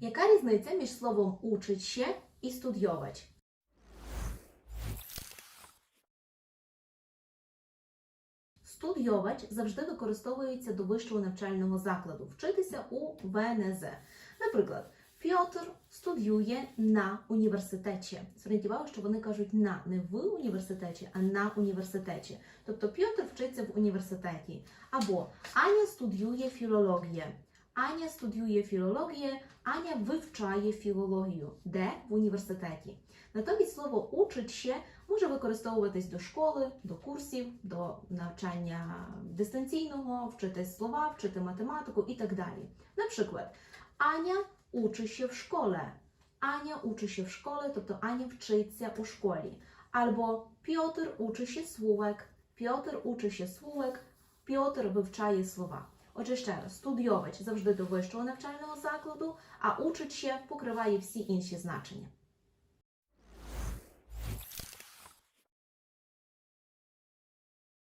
Яка різниця між словом się і студіовать? Студіовач завжди використовується до вищого навчального закладу, вчитися у ВНЗ. Наприклад, Пьотр студіює на університеті. Зверніть увагу, що вони кажуть на не в університеті, а на університеті. Тобто Пьотр вчиться в університеті. Або Аня студіює філологію. Аня студіює філологію, Аня вивчає філологію. Де? В університеті. Натомість слово учить ще може використовуватись до школи, до курсів, до навчання дистанційного, вчити слова, вчити математику і так далі. Наприклад, Аня uczy się w szkole. Ania uczy się w szkole, тобто Аня вчиться у школі. Або Пьотр uczy się słówek. Пьотр uczy się słówek. Пьотр вивчає слова. Отже, ще раз, студіович завжди до вищого навчального закладу, а учить ще покриває всі інші значення.